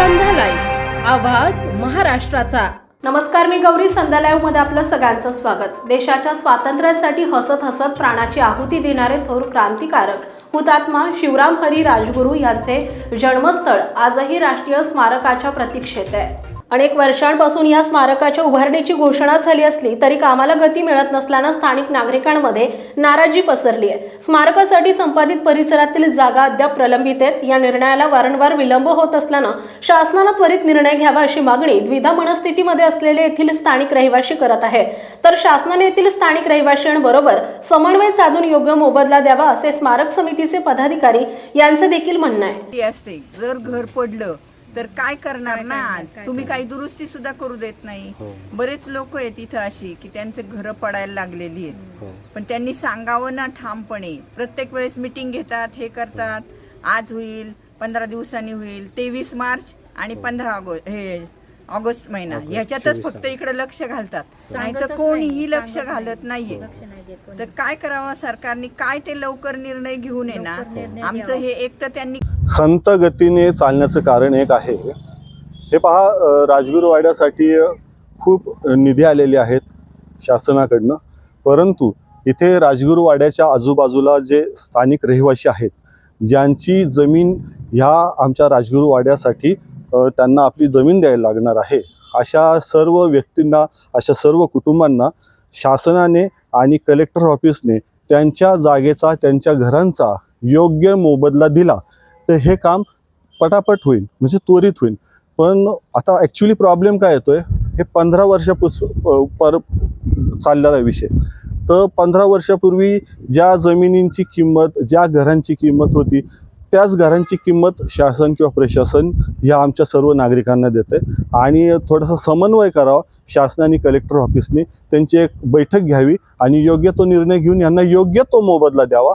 संध्या live आवाज महाराष्ट्राचा. नमस्कार मी गौरी संध्या लाईव्हमध्ये आपलं सगळ्यांचं स्वागत. देशाच्या स्वातंत्र्यासाठी हसत हसत प्राणाची आहुती देणारे थोर क्रांतिकारक हुतात्मा शिवराम हरी राजगुरू यांचे जन्मस्थळ आजही राष्ट्रीय स्मारकाच्या प्रतीक्षेत आहे. अनेक वर्षांपासून या स्मारकाच्या उभारणीची घोषणा झाली असली तरी कामाला गती मिळत नसल्यानं स्थानिक नागरिकांमध्ये नाराजी पसरली आहे. स्मारकासाठी संपादित परिसरातील जागा अद्याप प्रलंबित आहेत. या निर्णयाला वारंवार विलंब होत असल्यानं शासनानं त्वरित निर्णय घ्यावा अशी मागणी द्विधा मनस्थितीमध्ये असलेले येथील स्थानिक रहिवाशी करत आहे तर शासनाने येथील स्थानिक रहिवाशांबरोबर समन्वय साधून योग्य मोबदला द्यावा असे स्मारक समितीचे पदाधिकारी यांचे देखील म्हणणं आहे. जर घर पडलं तर काय करणार ना आज? तुम्ही काही दुरुस्ती सुद्धा करू देत नाही. बरेच लोक आहेत इथं अशी की त्यांचे घर पडायला लागलेली आहेत. पण त्यांनी सांगावं ना ठामपणे प्रत्येक वेळेस मिटिंग घेतात हे करतात आज होईल पंधरा दिवसांनी होईल तेवीस मार्च आणि पंधरा ऑगस्ट हे ऑगस्ट महिना. ह्याच्यातच फक्त इकडे लक्ष घालतात. नाही तर कोणीही लक्ष घालत नाहीये. तर काय करावं सरकारने? काय ते लवकर निर्णय घेऊन येणार आमचं हे एक तर त्यांनी संत गतीने चालण्याचं कारण एक आहे. हे पहा राजगुरुवाड्यासाठी खूप निधी आलेले आहेत शासनाकडनं. परंतु इथे राजगुरुवाड्याच्या आजूबाजूला जे स्थानिक रहिवासी आहेत ज्यांची जमीन ह्या आमच्या राजगुरुवाड्यासाठी त्यांना आपली जमीन द्यायला लागणार आहे. अशा सर्व व्यक्तींना अशा सर्व कुटुंबांना शासनाने आणि कलेक्टर ऑफिसने त्यांच्या जागेचा त्यांच्या घरांचा योग्य मोबदला दिला तर हे काम पटापट होईल म्हणजे त्वरित होईल. पण आता ॲक्च्युली प्रॉब्लेम काय येतोय? हे पंधरा वर्षापासून पर चाललेला विषय. तर पंधरा वर्षापूर्वी ज्या जमिनींची किंमत ज्या घरांची किंमत होती त्याच घरांची किंमत शासन किंवा प्रशासन ह्या आमच्या सर्व नागरिकांना देते आणि थोडासा समन्वय करावा शासन आणि कलेक्टर ऑफिसने त्यांची एक बैठक घ्यावी आणि योग्य तो निर्णय घेऊन यांना योग्य तो मोबदला द्यावा.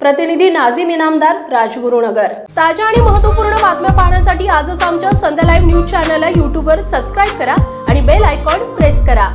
प्रतिनिधी नाझीम इनामदार राजगुरुनगर. ताज्या आणि महत्त्वपूर्ण बातम्या पाहण्यासाठी आजच आमच्या संध्या लाईव्ह न्यूज चॅनलला युट्यूबवर सबस्क्राईब करा आणि बेल आयकॉन प्रेस करा.